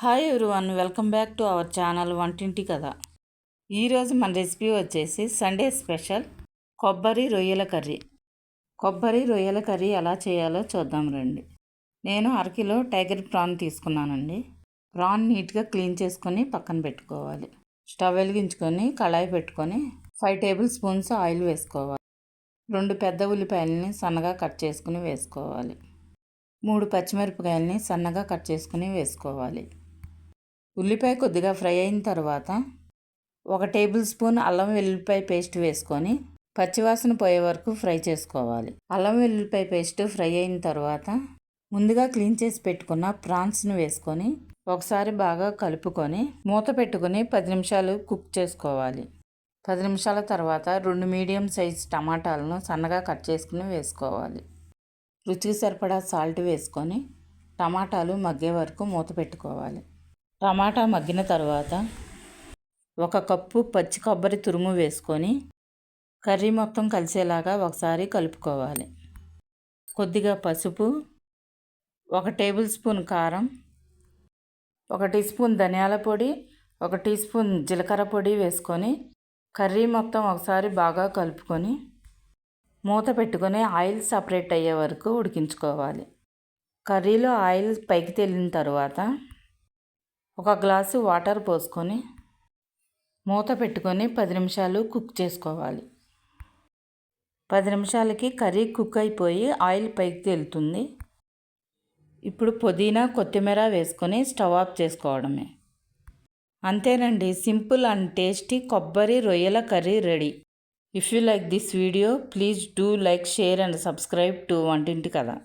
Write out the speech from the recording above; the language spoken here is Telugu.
Hi everyone welcome back to our channel వంటింటి కథ ఈరోజు మన రెసిపీ వచ్చేసి సండే స్పెషల్ కొబ్బరి రొయ్యల కర్రీ. కొబ్బరి రొయ్యల కర్రీ ఎలా చేయాలో చూద్దాం రండి. నేను అరకిలో టైగర్ ప్రాన్ తీసుకున్నానండి. ప్రాన్ నీట్గా క్లీన్ చేసుకొని పక్కన పెట్టుకోవాలి. స్టవ్ వెలిగించుకొని కళాయి పెట్టుకొని ఫైవ్ టేబుల్ స్పూన్స్ ఆయిల్ వేసుకోవాలి. రెండు పెద్ద ఉల్లిపాయలని సన్నగా కట్ చేసుకుని వేసుకోవాలి. మూడు పచ్చిమిరపకాయలని సన్నగా కట్ చేసుకుని వేసుకోవాలి. ఉల్లిపాయ కొద్దిగా ఫ్రై అయిన తర్వాత ఒక టేబుల్ స్పూన్ అల్లం వెల్లుల్లిపాయ పేస్ట్ వేసుకొని పచ్చివాసన పోయే వరకు ఫ్రై చేసుకోవాలి. అల్లం వెల్లుల్లిపాయ పేస్ట్ ఫ్రై అయిన తర్వాత ముందుగా క్లీన్ చేసి పెట్టుకున్న ప్రాన్స్ని వేసుకొని ఒకసారి బాగా కలుపుకొని మూత పెట్టుకుని పది నిమిషాలు కుక్ చేసుకోవాలి. పది నిమిషాల తర్వాత రెండు మీడియం సైజ్ టమాటాలను సన్నగా కట్ చేసుకుని వేసుకోవాలి. రుచికి సరిపడా సాల్ట్ వేసుకొని టమాటాలు మగ్గే వరకు మూత పెట్టుకోవాలి. టమాటా మగ్గిన తర్వాత ఒక కప్పు పచ్చి కొబ్బరి తురుము వేసుకొని కర్రీ మొత్తం కలిసేలాగా ఒకసారి కలుపుకోవాలి. కొద్దిగా పసుపు ఒక టేబుల్ స్పూన్ కారం ఒక టీ స్పూన్ ధనియాల పొడి ఒక టీ స్పూన్ జీలకర్ర పొడి వేసుకొని కర్రీ మొత్తం ఒకసారి బాగా కలుపుకొని మూత పెట్టుకొని ఆయిల్ సపరేట్ అయ్యే వరకు ఉడికించుకోవాలి. కర్రీలో ఆయిల్ పైకి తేలిన తర్వాత ఒక గ్లాసు వాటర్ పోసుకొని మూత పెట్టుకొని పది నిమిషాలు కుక్ చేసుకోవాలి. పది నిమిషాలకి కర్రీ కుక్ అయిపోయి ఆయిల్ పైకి తేలుతుంది. ఇప్పుడు పుదీనా కొత్తిమీర వేసుకొని స్టవ్ ఆఫ్ చేసుకోవడమే. అంతేనండి సింపుల్ అండ్ టేస్టీ కొబ్బరి రొయ్యల curry ready. If you like this video please do like share and subscribe to వంటింటి కదా